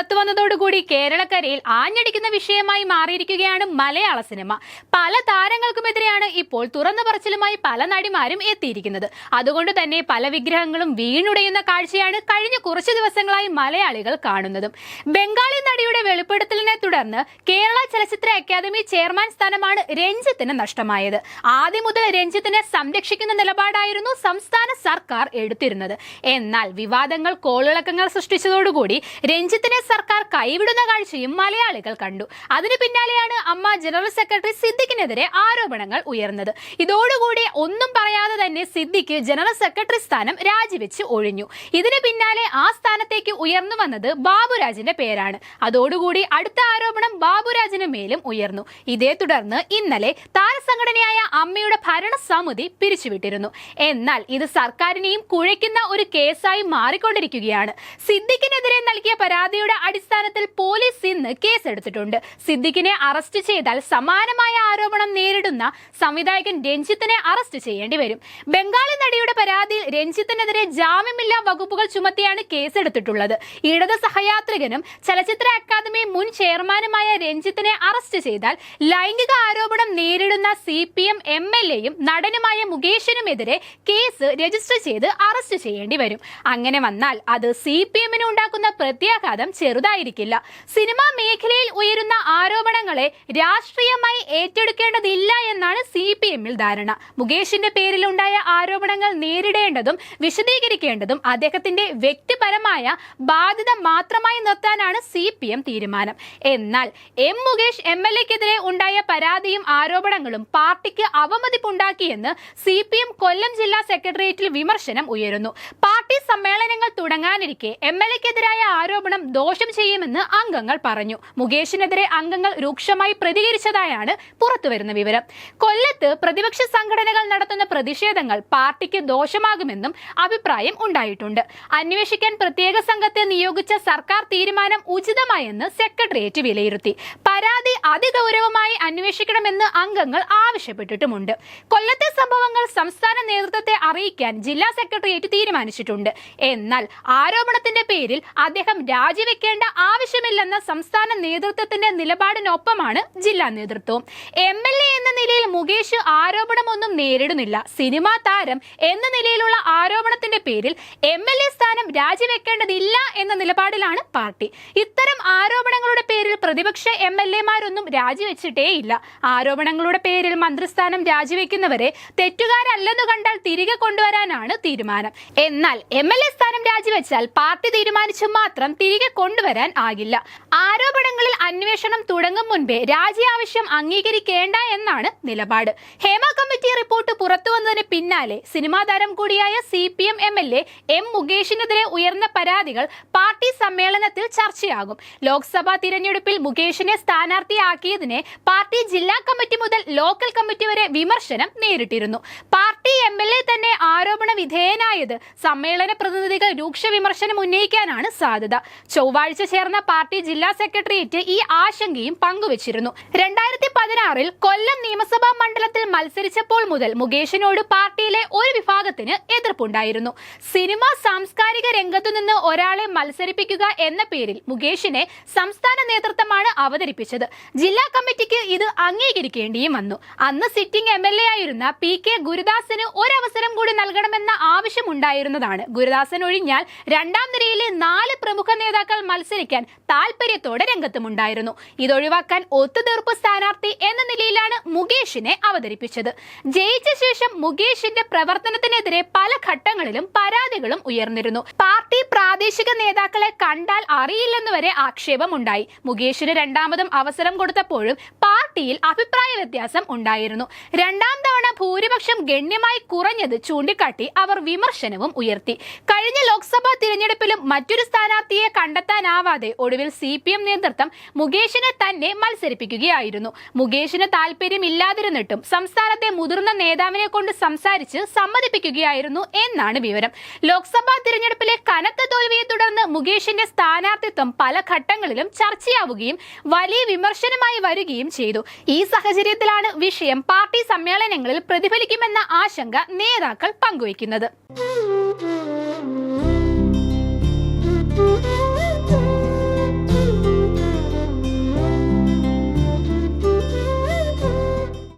പുറത്തു വന്നതോടുകൂടി കേരളക്കരയിൽ ആഞ്ഞടിക്കുന്ന വിഷയമായി മാറിയിരിക്കുകയാണ് മലയാള സിനിമ. പല താരങ്ങൾക്കുമെതിരെയാണ് ഇപ്പോൾ തുറന്നു പറച്ചിലുമായി പല നടിമാരും എത്തിയിരിക്കുന്നത്. അതുകൊണ്ട് തന്നെ പല വിഗ്രഹങ്ങളും വീണുടയുന്ന കാഴ്ചയാണ് കഴിഞ്ഞ കുറച്ചു ദിവസങ്ങളായി മലയാളികൾ കാണുന്നതും. ബംഗാളി നടിയുടെ വെളിപ്പെടുത്തലിനെ തുടർന്ന് കേരള ചലച്ചിത്ര അക്കാദമി ചെയർമാൻ സ്ഥാനമാണ് രഞ്ജിത്തിന് നഷ്ടമായത്. ആദ്യം മുതൽ രഞ്ജിത്തിനെ സംരക്ഷിക്കുന്ന നിലപാടായിരുന്നു സംസ്ഥാന സർക്കാർ എടുത്തിരുന്നത്. എന്നാൽ വിവാദങ്ങൾ കോളിളക്കങ്ങൾ സൃഷ്ടിച്ചതോടുകൂടി രഞ്ജിത്തിനെ സർക്കാർ കൈവിടുന്ന കാഴ്ചയും മലയാളികൾ കണ്ടു. അതിനു പിന്നാലെയാണ് അമ്മ ജനറൽ സെക്രട്ടറി സിദ്ദിഖിനെതിരെ ആരോപണങ്ങൾ ഉയർന്നത്. ഇതോടുകൂടി ഒന്നും പറയാതെ തന്നെ സിദ്ദിഖ് ജനറൽ സെക്രട്ടറി സ്ഥാനം രാജിവെച്ച് ഒഴിഞ്ഞു. ഇതിന് പിന്നാലെ ആ സ്ഥാനത്തേക്ക് ഉയർന്നു വന്നത് ബാബുരാജിന്റെ പേരാണ്. അതോടുകൂടി അടുത്ത ആരോപണം ബാബുരാജിന് മേലും ഉയർന്നു. ഇതേ തുടർന്ന് ഇന്നലെ താരസംഘടനയായ അമ്മയുടെ ഭരണസമിതി പിരിച്ചുവിട്ടിരുന്നു. എന്നാൽ ഇത് സർക്കാരിനെയും കുഴയ്ക്കുന്ന ഒരു കേസായി മാറിക്കൊണ്ടിരിക്കുകയാണ്. സിദ്ദിഖിനെതിരെ നൽകിയ പരാതിയുടെ അടിസ്ഥാനത്തിൽ പോലീസ് ഇന്ന് കേസെടുത്തിട്ടുണ്ട്. സിദ്ദിഖിനെ അറസ്റ്റ് ചെയ്താൽ സമാനമായ ആരോപണം നേരിടുന്ന സംവിധായകൻ രഞ്ജിത്തിനെ അറസ്റ്റ് ചെയ്യേണ്ടി വരും. ബംഗാളി നടിയുടെ പരാതിയിൽ രഞ്ജിത്തിനെതിരെ ജാമ്യമില്ലാ വകുപ്പുകൾ ചുമത്തിയാണ് കേസെടുത്തിട്ടുള്ളത്. ഇടത് സഹയാത്രികനും ചലച്ചിത്ര അക്കാദമി മുൻ ചെയർമാനുമായ രഞ്ജിത്തിനെ അറസ്റ്റ് ചെയ്താൽ ലൈംഗിക ആരോപണം നേരിടുന്ന C P M M L എയും നടനുമായ മുകേഷിനുമെതിരെ കേസ് രജിസ്റ്റർ ചെയ്ത് അറസ്റ്റ് ചെയ്യേണ്ടി വരും. അങ്ങനെ വന്നാൽ അത് സി പി എമ്മിന് ഉണ്ടാക്കുന്ന പ്രത്യാഘാതം ചെറുതായിരിക്കില്ല. സിനിമാ മേഖലയിൽ ഉയരുന്ന ആരോപണങ്ങളെ രാഷ്ട്രീയമായി ഏറ്റെടുക്കേണ്ടതില്ല എന്നാണ് സി പി എമ്മിൽ ധാരണ. മുകേഷിന്റെ പേരിലുണ്ടായ ആരോപണങ്ങൾ നേരിടേണ്ടതും വിശദീകരിക്കേണ്ടതും അദ്ദേഹത്തിന്റെ വ്യക്തിപരമായ ബാധ്യത മാത്രമായി നിർത്താനാണ് സി പി എം തീരുമാനം. എന്നാൽ എം മുകേഷ് എം എൽ എക്കെതിരെ ഉണ്ടായ പരാതിയും ആരോപണങ്ങളും പാർട്ടിക്ക് അവമതിപ്പുണ്ടാക്കിയെന്ന് സി പി എം കൊല്ലം ജില്ലാ സെക്രട്ടേറിയറ്റിൽ വിമർശനം ഉയരുന്നു. പാർട്ടി സമ്മേളനങ്ങൾ തുടങ്ങാനിരിക്കെ എം എൽ എക്കെതിരായ ആരോപണം ദോഷം ചെയ്യുമെന്ന് അംഗങ്ങൾ പറഞ്ഞു. മുകേഷിനെതിരെ അംഗങ്ങൾ രൂക്ഷമായി പ്രതികരിച്ചതായാണ് പുറത്തുവരുന്ന വിവരം. കൊല്ലത്ത് പ്രതിപക്ഷ സംഘടനകൾ നടത്തുന്ന പ്രതിഷേധങ്ങൾ പാർട്ടിക്ക് ദോഷമാകുമെന്നും അഭിപ്രായം ഉണ്ടായിട്ടുണ്ട്. അന്വേഷിക്കാൻ പ്രത്യേക സംഘത്തെ നിയോഗിച്ച സർക്കാർ തീരുമാനം ഉചിതമായെന്ന് സെക്രട്ടേറിയറ്റ് വിലയിരുത്തി. പരാതി അതിഗൗരവമായി അന്വേഷിക്കണമെന്ന് അംഗങ്ങൾ ആവശ്യപ്പെട്ടിട്ടുമുണ്ട്. കൊല്ലത്തെ സംഭവങ്ങൾ സംസ്ഥാന നേതൃത്വത്തെ അറിയിക്കാൻ ജില്ലാ സെക്രട്ടേറിയറ്റ് തീരുമാനിച്ചിട്ടുണ്ട്. എന്നാൽ ആരോപണത്തിന്റെ പേരിൽ അദ്ദേഹം രാജിവെക്കേണ്ട ആവശ്യമില്ലെന്ന സംസ്ഥാന നേതൃത്വത്തിന്റെ നിലപാടിനൊപ്പമാണ് ജില്ലാ നേതൃത്വം. എം എൽ എ എന്ന നിലയിൽ മുകേഷ് ആരോപണമൊന്നും നേരിടുന്നില്ല. സിനിമാ താരം എന്ന നിലയിലുള്ള ആരോപണത്തിന്റെ പേരിൽ എം എൽ എ സ്ഥാനം രാജിവെക്കേണ്ടതില്ല എന്ന നിലപാടിലാണ് പാർട്ടി. ഇത്തരം ആരോപണങ്ങളുടെ പേരിൽ പ്രതിപക്ഷ എം എൽ എമാരൊന്നും രാജിവെച്ചിട്ടേയില്ല. ആരോപണങ്ങളുടെ പേരിൽ മന്ത്രിസ്ഥാനം രാജിവെക്കുന്നവരെ തെറ്റുകാരല്ലെന്ന് കണ്ടാൽ തിരികെ കൊണ്ടുവരാനാണ് തീരുമാനം. എന്നാൽ എം എൽ എ സ്ഥാനം രാജിവെച്ചാൽ പാർട്ടി തീരുമാനിച്ചു മാത്രം തിരികെ കൊണ്ടുവരാൻ ആകില്ല. ആരോപണങ്ങളിൽ അന്വേഷണം തുടങ്ങും മുൻപേ രാജി ആവശ്യം അംഗീകരിക്കേണ്ട എന്നാണ് നിലപാട്. ഹേമ കമ്മിറ്റി റിപ്പോർട്ട് പുറത്തു വന്നതിന് പിന്നാലെ സിനിമാ താരം കൂടിയായ C P M M L A M മുകേഷിനെതിരെ ഉയർന്ന പരാതികൾ പാർട്ടി സമ്മേളനത്തിൽ ചർച്ചയാകും. ലോക്സഭാ തിരഞ്ഞെടുപ്പിൽ മുകേഷിനെ സ്ഥാനാർത്ഥിയാക്കിയതിനെ പാർട്ടി ജില്ലാ കമ്മിറ്റി മുതൽ ലോക്കൽ കമ്മിറ്റി വരെ വിമർശനം നേരിട്ടിരുന്നു. എം എൽ എ തന്നെ ആരോപണ വിധേയനായത് സമ്മേളന പ്രതിനിധികൾ രൂക്ഷ വിമർശനം ഉന്നയിക്കാനാണ് സാധ്യത. ചൊവ്വാഴ്ച ചേർന്ന പാർട്ടി ജില്ലാ സെക്രട്ടേറിയറ്റ് ഈ ആശങ്കയും പങ്കുവച്ചിരുന്നു. രണ്ടായിരത്തി പതിനാറിൽ കൊല്ലം നിയമസഭാ മണ്ഡലത്തിൽ മത്സരിച്ചപ്പോൾ മുതൽ മുകേഷിനോട് പാർട്ടിയിലെ ഒരു വിഭാഗത്തിന് എതിർപ്പുണ്ടായിരുന്നു. സിനിമ സാംസ്കാരിക രംഗത്തു നിന്ന് ഒരാളെ മത്സരിപ്പിക്കുക എന്ന പേരിൽ മുകേഷിനെ സംസ്ഥാന നേതൃത്വമാണ് അവതരിപ്പിച്ചത്. ജില്ലാ കമ്മിറ്റിക്ക് ഇത് അംഗീകരിക്കേണ്ടിയും വന്നു. അന്ന് സിറ്റിംഗ് എം ആയിരുന്ന പി കെ ഗുരുദാസിന് ഒരവസരം കൂടി നൽകണമെന്ന ആവശ്യമുണ്ടായിരുന്നതാണ്. ഗുരുദാസൻ ഒഴിഞ്ഞാൽ രണ്ടാം നിരയിലെ നാല് പ്രമുഖ നേതാക്കൾ മത്സരിക്കാൻ താല്പര്യത്തോടെ രംഗത്തുമുണ്ടായിരുന്നു. ഇതൊഴിവാക്കാൻ ഒത്തുതീർപ്പ് സ്ഥാനാർത്ഥി എന്ന നിലയിലാണ് മുകേഷിനെ അവതരിപ്പിച്ചത്. ജയിച്ച ശേഷം മുകേഷിന്റെ പ്രവർത്തനത്തിനെതിരെ പല ഘട്ടങ്ങളിലും പരാതികളും ഉയർന്നിരുന്നു. പാർട്ടി പ്രാദേശിക നേതാക്കളെ കണ്ടാൽ അറിയില്ലെന്ന് വരെ ആക്ഷേപമുണ്ടായി. മുകേഷിന് രണ്ടാമതും അവസരം കൊടുത്തപ്പോഴും പാർട്ടിയിൽ അഭിപ്രായ വ്യത്യാസം ഉണ്ടായിരുന്നു. രണ്ടാം തവണ ഭൂരിപക്ഷം ഗണ്യമായി കുറഞ്ഞത് ചൂണ്ടിക്കാട്ടി അവർ വിമർശനവും ഉയർത്തി. കഴിഞ്ഞ ലോക്സഭാ തിരഞ്ഞെടുപ്പിലും മറ്റൊരു സ്ഥാനാർത്ഥിയെ കണ്ടെത്താനാവാതെ ഒടുവിൽ സി പി എം നേതൃത്വം മുകേഷിനെ തന്നെ മത്സരിപ്പിക്കുകയായിരുന്നു. മുകേഷിന് താല്പര്യമില്ലാതിരുന്നിട്ടും സംസ്ഥാനത്തെ മുതിർന്ന നേതാവിനെ കൊണ്ട് സംസാരിച്ച് സമ്മതിപ്പിക്കുകയായിരുന്നു എന്നാണ് വിവരം. ലോക്സഭാ തിരഞ്ഞെടുപ്പിലെ കനത്ത തോൽവിയെ തുടർന്ന് മുകേഷിന്റെ സ്ഥാനാർത്ഥിത്വം പല ഘട്ടങ്ങളിലും ചർച്ചയാവുകയും വലിയ വിമർശനമായി വരികയും ചെയ്തു. ഈ സാഹചര്യത്തിലാണ് വിഷയം. പാർട്ടി സമ്മേളനങ്ങളിൽ പ്രതിഫലിക്കുമെന്ന ആശങ്ക നേതാക്കൾ പങ്കുവയ്ക്കുന്നത്.